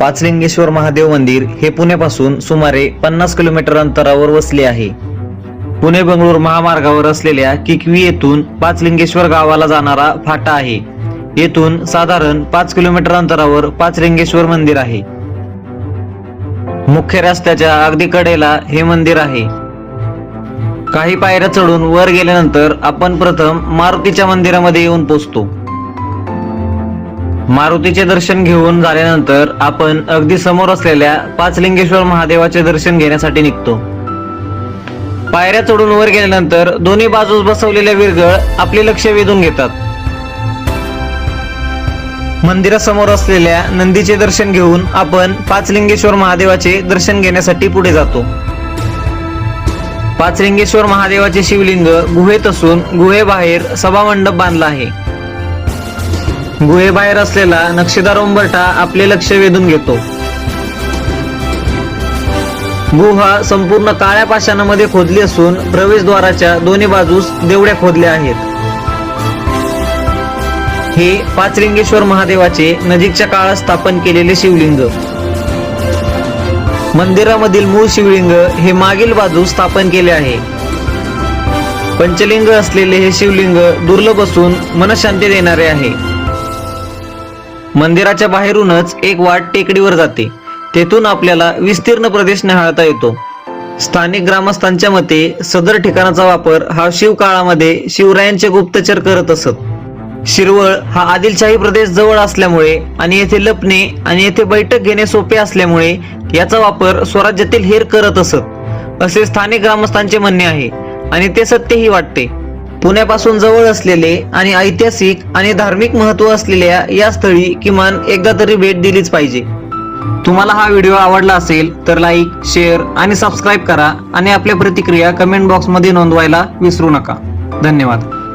पाचलिंगेश्वर महादेव मंदिर हे पुण्यापासून सुमारे पन्नास किलोमीटर अंतरावर वसले आहे. पुणे बंगळूर महामार्गावर असलेल्या किकवी येथून पाचलिंगेश्वर गावाला जाणारा फाटा आहे. येथून साधारण पाच किलोमीटर अंतरावर पाचलिंगेश्वर मंदिर आहे. मुख्य रस्त्याच्या अगदी कडेला हे मंदिर आहे. काही पायऱ्या चढून वर गेल्यानंतर आपण प्रथम मारुतीच्या मंदिरामध्ये येऊन पोचतो. मारुतीचे दर्शन घेऊन झाल्यानंतर आपण अगदी समोर असलेल्या पाचलिंगेश्वर महादेवाचे दर्शन घेण्यासाठी निघतो. पायऱ्या चढून वर गेल्यानंतर दोन्ही बाजूस बसवलेल्या विरगळ आपले लक्ष वेधून घेतात. मंदिरासमोर असलेल्या नंदीचे दर्शन घेऊन आपण पाचलिंगेश्वर महादेवाचे दर्शन घेण्यासाठी पुढे जातो. पाचलिंगेश्वर महादेवाचे शिवलिंग गुहेत असून गुहेबाहेर सभामंडप बांधला आहे. गुहेबाहेर असलेला नक्षीदार उंबरठा आपले लक्ष वेधून घेतो. गुहा संपूर्ण काळ्या पाषाणामध्ये खोदली असून प्रवेशद्वाराच्या दोन्ही बाजूस देवड्या खोदल्या आहेत. हे पाचलिंगेश्वर महादेवाचे नजीकच्या काळात स्थापन केलेले शिवलिंग. मंदिरामधील मूळ शिवलिंग हे मागील बाजूस स्थापन केले आहे. पंचलिंग असलेले हे शिवलिंग दुर्लभ असून मनशांती देणारे आहे. मंदिराच्या बाहेरूनच एक वाट टेकडीवर जाते. तेथून आपल्याला विस्तीर्ण प्रदेश निहाळता येतो. स्थानिक ग्रामस्थांच्या मते सदर ठिकाणाचा वापर हा शिवकाळामध्ये शिवरायांचे गुप्तचर करत असत. शिरवळ हा आदिलशाही प्रदेश जवळ असल्यामुळे आणि येथे लपणे आणि येथे बैठक घेणे सोपे असल्यामुळे याचा वापर स्वराज्यातील हेर करत असत. असे स्थानिक ग्रामस्थांचे म्हणणे आहे आणि ते सत्यही वाटते. पुण्यापासून जवळ असलेले आणि ऐतिहासिक आणि धार्मिक महत्त्व असलेल्या या स्थळी किमान एकदा तरी भेट दिलीच पाहिजे. तुम्हाला हा व्हिडिओ आवडला असेल तर लाईक शेअर आणि सबस्क्राईब करा आणि आपल्या प्रतिक्रिया कमेंट बॉक्समध्ये नोंदवायला विसरू नका. धन्यवाद.